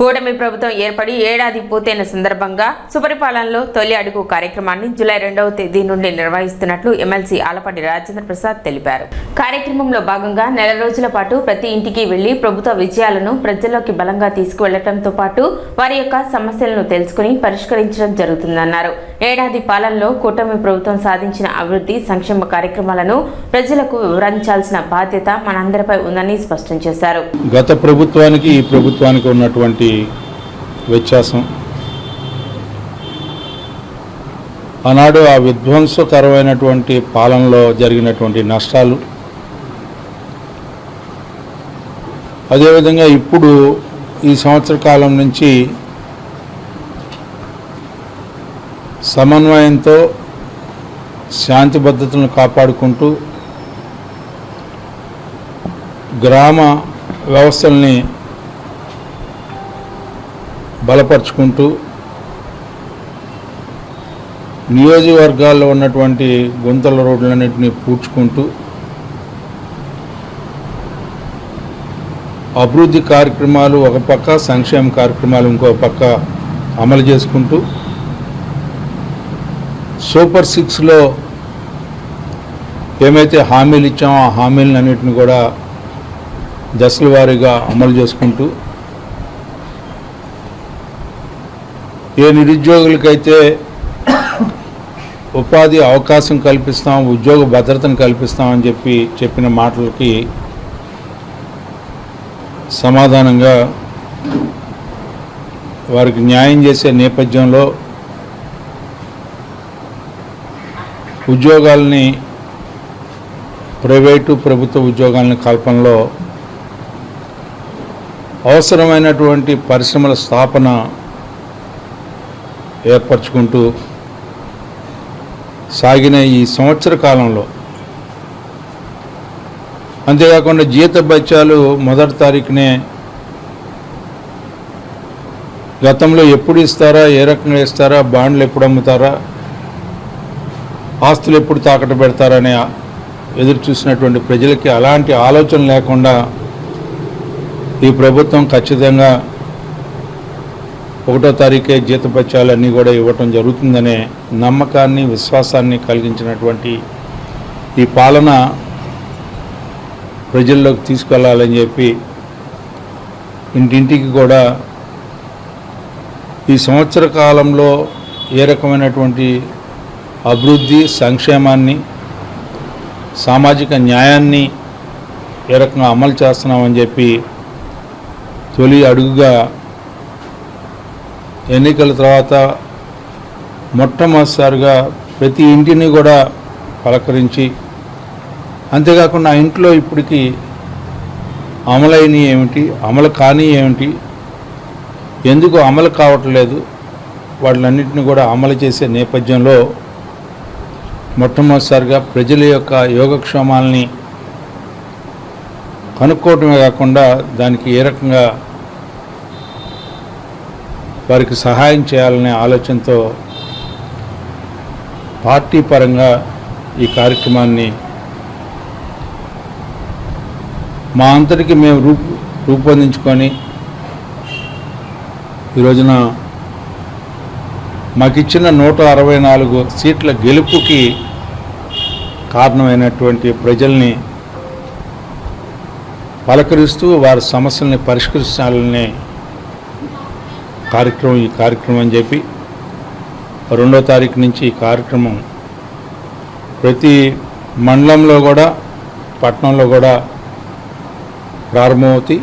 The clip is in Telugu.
కూటమి ప్రభుత్వం ఏర్పడి ఏడాది పూర్తయిన సందర్భంగా సుపరిపాలనలో తొలి అడుగు కార్యక్రమాన్ని జూలై రెండవ తేదీ నుండి నిర్వహిస్తున్నట్లు ఎమ్మెల్సీ ఆలపాటి రాజేంద్ర ప్రసాద్ తెలిపారు. కార్యక్రమంలో భాగంగా నెల రోజుల పాటు ప్రతి ఇంటికి వెళ్ళి ప్రభుత్వ విజయాలను ప్రజల్లోకి బలంగా తీసుకువెళ్ళడంతో పాటు వారి యొక్క సమస్యలను తెలుసుకుని పరిష్కరించడం జరుగుతుందన్నారు. ఏడాది పాలనలో కూటమి ప్రభుత్వం సాధించిన అభివృద్ధి సంక్షేమ కార్యక్రమాలను ప్రజలకు వివరించాల్సిన బాధ్యత మనందరిపై ఉందని స్పష్టం చేశారు. గత ప్రభుత్వానికి ఈ ప్రభుత్వానికి ఉన్నటువంటి వ్యత్యాసం ఆనాడు ఆ విధ్వంసకరమైనటువంటి పాలనలో జరిగినటువంటి నష్టాలు అదేవిధంగా ఇప్పుడు ఈ సంవత్సర కాలం నుంచి సమన్వయంతో శాంతి భద్రతలను కాపాడుకుంటూ గ్రామ వ్యవస్థల్ని బలపరుచుకుంటూ నియోజకవర్గాల్లో ఉన్నటువంటి గుంతల రోడ్లన్నింటినీ పూడ్చుకుంటూ అభివృద్ధి కార్యక్రమాలు ఒక పక్క సంక్షేమ కార్యక్రమాలు ఇంకో పక్క అమలు చేసుకుంటూ సూపర్ సిక్స్లో ఏమైతే హామీలు ఇచ్చామో ఆ హామీలన్నింటిని కూడా దశల వారీగా అమలు చేసుకుంటూ ఏ నిరుద్యోగులకైతే ఉపాధి అవకాశం కల్పిస్తాం ఉద్యోగ భద్రతను కల్పిస్తామని చెప్పి చెప్పిన మాటలకి సమాధానంగా వారికి న్యాయం చేసే నేపథ్యంలో ఉద్యోగాల్ని ప్రైవేటు ప్రభుత్వ ఉద్యోగాలని కల్పనలో అవసరమైనటువంటి పరిశ్రమల స్థాపన ఏర్పరచుకుంటూ సాగిన ఈ సంవత్సర కాలంలో. అంతేకాకుండా జీత బత్యాలు మొదటి తారీఖునే గతంలో ఎప్పుడు ఇస్తారా ఏ రకంగా ఇస్తారా బాండ్లు ఎప్పుడు అమ్ముతారా ఆస్తులు ఎప్పుడు తాకట్టు పెడతారనే ఎదురు చూసినటువంటి ప్రజలకి అలాంటి ఆలోచన లేకుండా ఈ ప్రభుత్వం ఖచ్చితంగా ఒకటో తారీఖే జీతపత్యాలన్నీ కూడా ఇవ్వటం జరుగుతుందనే నమ్మకాన్ని విశ్వాసాన్ని కలిగించినటువంటి ఈ పాలన ప్రజల్లోకి తీసుకెళ్ళాలని చెప్పి ఇంటింటికి కూడా ఈ సంవత్సర కాలంలో ఏ రకమైనటువంటి అభివృద్ధి సంక్షేమాన్ని సామాజిక న్యాయాన్ని ఏ రకంగా అమలు చేస్తున్నామని చెప్పి తొలి అడుగుగా ఎన్నికల తర్వాత మొట్టమొదటిసారిగా ప్రతి ఇంటిని కూడా పలకరించి అంతేకాకుండా ఇంట్లో ఇప్పటికి అమలైన ఏమిటి అమలు కాని ఏమిటి ఎందుకు అమలు కావట్లేదు వాటిలన్నింటినీ కూడా అమలు చేసే నేపథ్యంలో మొట్టమొదటిసారిగా ప్రజల యొక్క యోగక్షేమాలని కనుక్కోవటమే కాకుండా దానికి ఏ రకంగా వారికి సహాయం చేయాలనే ఆలోచనతో పార్టీ పరంగా ఈ కార్యక్రమాన్ని మా అంతటికి మేము రూపు రూపొందించుకొని ఈ రోజున మాకు ఇచ్చిన నూట అరవై నాలుగు సీట్ల గెలుపుకి కారణమైనటువంటి ప్రజల్ని పలకరిస్తూ వారి సమస్యల్ని పరిష్కరించాలనే కార్యక్రమం ఈ కార్యక్రమం అని చెప్పి రెండో తారీఖు నుంచి ఈ కార్యక్రమం ప్రతి మండలంలో కూడా పట్టణంలో కూడా ప్రారంభమవుతాయి